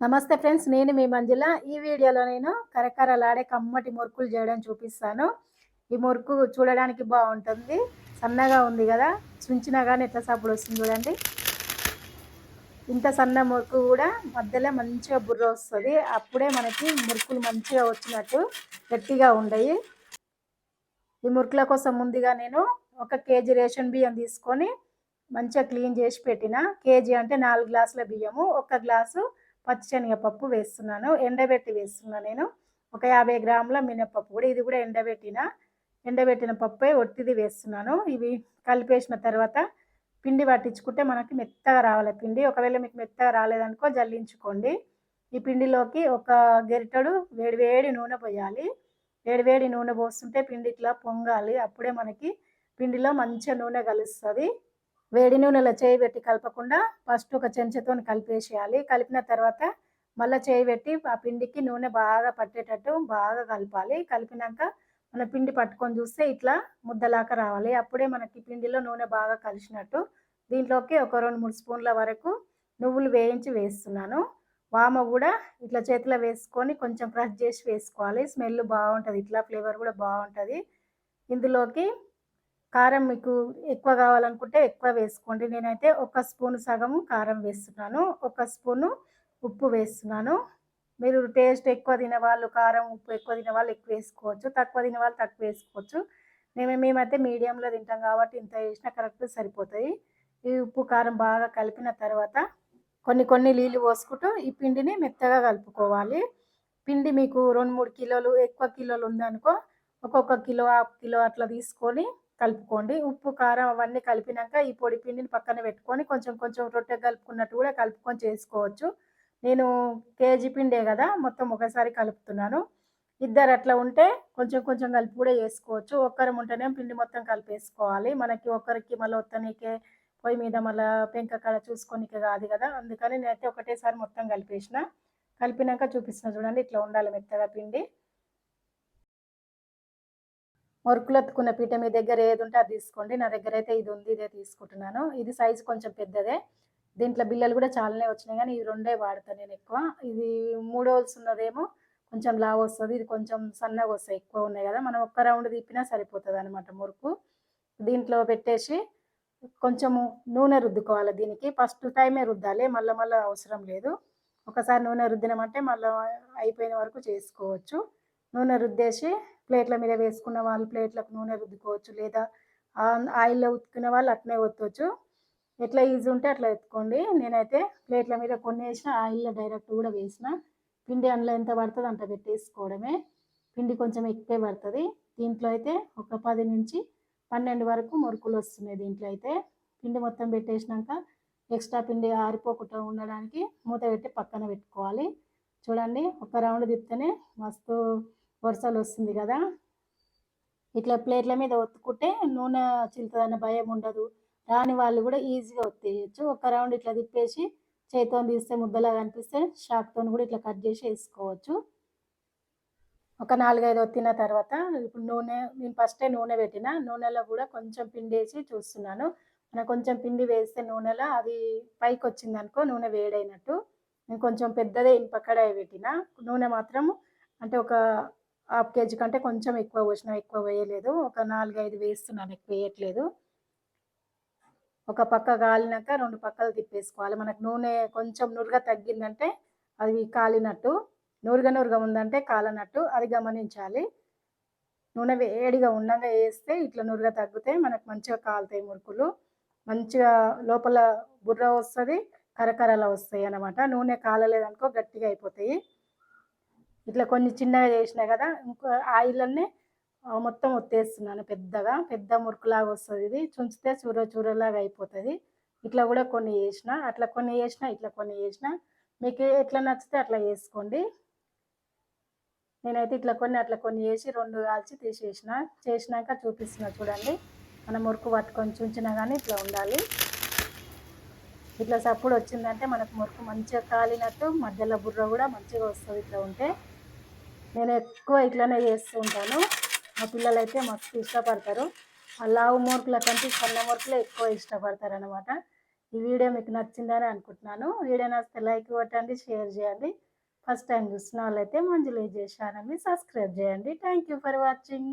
నమస్తే ఫ్రెండ్స్ నేను మీ మంజుల. ఈ వీడియోలో నేను కరకరలాడే కమ్మటి మురుకులు చేయడం చూపిస్తాను. ఈ మురుకు చూడడానికి బాగుంటుంది. సన్నగా ఉంది కదా చుంచినా కానీ ఎట్లా సప్పుడు వస్తుంది చూడండి. ఇంత సన్న మురుకు కూడా మధ్యలో మంచిగా బుర్ర వస్తుంది. అప్పుడే మనకి మురుకులు మంచిగా వచ్చినట్టు గట్టిగా ఉండయి ఈ మురుకుల కోసం ముందుగా నేను ఒక కేజీ రేషన్ బియ్యం తీసుకొని మంచిగా క్లీన్ చేసి పెట్టిన. కేజీ అంటే నాలుగు గ్లాసుల బియ్యము ఒక గ్లాసు పచ్చిశనగపప్పు వేస్తున్నాను ఎండబెట్టి వేస్తున్నాను నేను. ఒక యాభై గ్రాముల మినపప్పు కూడా ఇది కూడా ఎండబెట్టిన ఎండబెట్టిన పప్పే ఒట్టిది వేస్తున్నాను. ఇవి కలిపేసిన తర్వాత పిండి పట్టించుకుంటే మనకి మెత్తగా రావాలి పిండి. ఒకవేళ మీకు మెత్తగా రాలేదనుకో జల్లించుకోండి. ఈ పిండిలోకి ఒక గెరిటడు వేడివేడి నూనె పోయాలి. వేడివేడి నూనె పోస్తుంటే పిండి ఇట్లా పొంగాలి. అప్పుడే మనకి పిండిలో మంచిగా నూనె కలుస్తుంది. వేడి నూనెలో చేయి పెట్టి కలపకుండా ఫస్ట్ ఒక చెంచాతో కలిపేసేయాలి. కలిపిన తర్వాత మళ్ళీ చేయి పెట్టి ఆ పిండికి నూనె బాగా పట్టేటట్టు బాగా కలపాలి. కలిపినాక మన పిండి పట్టుకొని చూస్తే ఇట్లా ముద్దలాగా రావాలి. అప్పుడే మనకి పిండిలో నూనె బాగా కలిసినట్టు దీంట్లోకి ఒక రెండు మూడు స్పూన్ల వరకు నువ్వులు వేయించి వేస్తున్నాను. వామ కూడా ఇట్లా చేతిలో వేసుకొని కొంచెం క్రష్ చేసి వేసుకోవాలి. స్మెల్ బాగుంటుంది ఇట్లా ఫ్లేవర్ కూడా బాగుంటుంది. ఇందులోకి కారం మీకు ఎక్కువ కావాలనుకుంటే ఎక్కువ వేసుకోండి. నేనైతే ఒక స్పూన్ సగము కారం వేస్తున్నాను. ఒక స్పూను ఉప్పు వేస్తున్నాను. మీరు టేస్ట్ ఎక్కువ తినేవాళ్ళు కారం ఉప్పు ఎక్కువ తినేవాళ్ళు ఎక్కువ వేసుకోవచ్చు. తక్కువ తినేవాళ్ళు తక్కువ వేసుకోవచ్చు. మేము మేమైతే మీడియంలో తింటాం కాబట్టి ఇంత వేసినా కరెక్ట్ సరిపోతాయి. ఈ ఉప్పు కారం బాగా కలిపిన తర్వాత కొన్ని కొన్ని నీళ్ళు పోసుకుంటూ ఈ పిండిని మెత్తగా కలుపుకోవాలి. పిండి మీకు రెండు మూడు కిలోలు ఎక్కువ కిలోలు ఉందనుకో ఒక్కొక్క కిలో హాఫ్ కిలో అట్లా తీసుకొని కలుపుకోండి. ఉప్పు కారం అవన్నీ కలిపినాక ఈ పొడి పిండిని పక్కన పెట్టుకొని కొంచెం కొంచెం రొట్టె కలుపుకున్నట్టు కూడా కలుపుకొని చేసుకోవచ్చు. నేను కేజీ పిండే కదా మొత్తం ఒకసారి కలుపుతున్నాను. ఇద్దరు అట్లా ఉంటే కొంచెం కొంచెం కలిపి కూడా వేసుకోవచ్చు ఒక్కరం ఉంటేనే పిండి మొత్తం కలిపేసుకోవాలి. మనకి ఒక్కరికి మళ్ళీ ఒత్తనికే పొయ్యి మీద మళ్ళీ పెంక కాడ చూసుకోనికే కాదు కదా. అందుకని నేనైతే ఒకటేసారి మొత్తం కలిపేసిన. కలిపినాక చూపిస్తున్నా చూడండి ఇట్లా ఉండాలి మెత్తగా పిండి. మొరుకులెత్తుకున్న పీట మీ దగ్గర ఏది ఉంటే అది తీసుకోండి. నా దగ్గర అయితే ఇది ఉంది ఇదే తీసుకుంటున్నాను. ఇది సైజు కొంచెం పెద్దదే. దీంట్లో బిల్లలు కూడా చాలానే వచ్చినాయి కానీ ఇది రెండే వాడతాను నేను ఎక్కువ. ఇది మూడు హోల్స్ ఉన్నదేమో కొంచెం లావు వస్తుంది. ఇది కొంచెం సన్నగా వస్తాయి ఎక్కువ ఉన్నాయి కదా. మనం ఒక్క రౌండ్ తిప్పినా సరిపోతుంది అనమాట మురుకు. దీంట్లో పెట్టేసి కొంచెము నూనె రుద్దుకోవాలి దీనికి. ఫస్ట్ టైమే రుద్దాలి మళ్ళీ మళ్ళీ అవసరం లేదు. ఒకసారి నూనె రుద్దినామంటే మళ్ళీ అయిపోయిన వరకు చేసుకోవచ్చు. నూనె రుద్దేసి ప్లేట్ల మీద వేసుకున్న వాళ్ళు ప్లేట్లకు నూనె రుద్దుకోవచ్చు లేదా ఆయిల్లో ఉతుకున్న వాళ్ళు అట్నే ఒత్తవచ్చు ఎట్లా ఈజీ ఉంటే అట్లా ఎత్తుకోండి. నేనైతే ప్లేట్ల మీద కొన్ని వేసిన ఆయిల్లో డైరెక్ట్ కూడా వేసిన పిండి అందులో ఎంత పడుతుంది అంత పెట్టేసుకోవడమే. పిండి కొంచెం ఎక్కువే పడుతుంది. దీంట్లో అయితే ఒక పది నుంచి పన్నెండు వరకు మురుకులు వస్తున్నాయి దీంట్లో అయితే. పిండి మొత్తం పెట్టేసినాక ఎక్స్ట్రా పిండి ఆరిపోకుండా ఉండడానికి మూత పెట్టి పక్కన పెట్టుకోవాలి. చూడండి ఒక రౌండ్ తిప్పితేనే మస్తు వరుసలు వస్తుంది కదా? ఇట్లా ప్లేట్ల మీద ఒత్తుకుంటే నూనె చిలుతుందన్న భయం ఉండదు. రాని వాళ్ళు కూడా ఈజీగా ఒత్తేయచ్చు. ఒక రౌండ్ ఇట్లా తిప్పేసి చేతితో తీస్తే ముద్దలాగా అనిపిస్తే షాక్తో కూడా ఇట్లా కట్ చేసి వేసుకోవచ్చు. ఒక నాలుగైదు ఒత్తిన తర్వాత ఇప్పుడు నూనె నేను ఫస్టే నూనె పెట్టిన నూనెలో కూడా కొంచెం పిండి వేసి చూస్తున్నాను. మనం కొంచెం పిండి వేస్తే నూనెలో అది పైకి వచ్చింది అనుకో నూనె వేడైనట్టు. నేను కొంచెం పెద్దదే ఇనుప పెట్టిన. నూనె మాత్రం అంటే ఒక హాఫ్ కేజీ కంటే కొంచెం ఎక్కువ పోసిన ఎక్కువ వేయలేదు ఒక నాలుగైదు వేస్తున్నాను ఎక్కువ వేయట్లేదు. ఒక పక్క కాలినాక రెండు పక్కలు తిప్పేసుకోవాలి. మనకు నూనె కొంచెం నురుగ తగ్గిందంటే అది కాలినట్టు నురుగ నూరుగా ఉందంటే కాలనట్టు అది గమనించాలి. నూనె వేడిగా ఉండగా వేస్తే ఇట్లా నురుగ తగ్గితే మనకు మంచిగా కాలుతాయి మురుకులు. మంచిగా లోపల బుర్ర వస్తుంది కరకరలా వస్తాయి అన్నమాట. నూనె కాలలేదనుకో గట్టిగా అయిపోతాయి. ఇట్లా కొన్ని చిన్నగా చేసినా కదా ఇంకో ఆయిల్లోనే మొత్తం ఒత్తేస్తున్నాను పెద్దగా. పెద్ద మురుకులాగా వస్తుంది ఇది. చుంచితే చూర చూరలాగా అయిపోతుంది. ఇట్లా కూడా కొన్ని వేసిన అట్లా కొన్ని వేసిన ఇట్లా కొన్ని వేసిన మీకు ఎట్లా నచ్చితే అట్లా వేసుకోండి నేనైతే ఇట్లా కొన్ని అట్లా కొన్ని వేసి రెండు కాల్చి తీసేసిన. చేసినాక చూపిస్తున్నా చూడండి. మన మురుకు పట్టుకొని చుంచినా కానీ ఇట్లా ఉండాలి. ఇట్లా సప్పుడు వచ్చిందంటే మనకు మురుకు మంచిగా కాలినట్టు మధ్యలో బుర్ర కూడా మంచిగా వస్తుంది ఇట్లా ఉంటే. నేను ఎక్కువ ఇట్లనే చేస్తూ ఉంటాను. మా పిల్లలు అయితే మస్తు ఇష్టపడతారు. ఆ లావు మూర్కుల కంటే సన్న మూర్కులే ఎక్కువ ఇష్టపడతారు అనమాట ఈ వీడియో మీకు నచ్చిందని అనుకుంటున్నాను. వీడియో నచ్చితే లైక్ కొట్టండి షేర్ చేయండి. ఫస్ట్ టైం చూస్తున్న వాళ్ళైతే మంజులు చేశానని సబ్స్క్రైబ్ చేయండి. Thank you for watching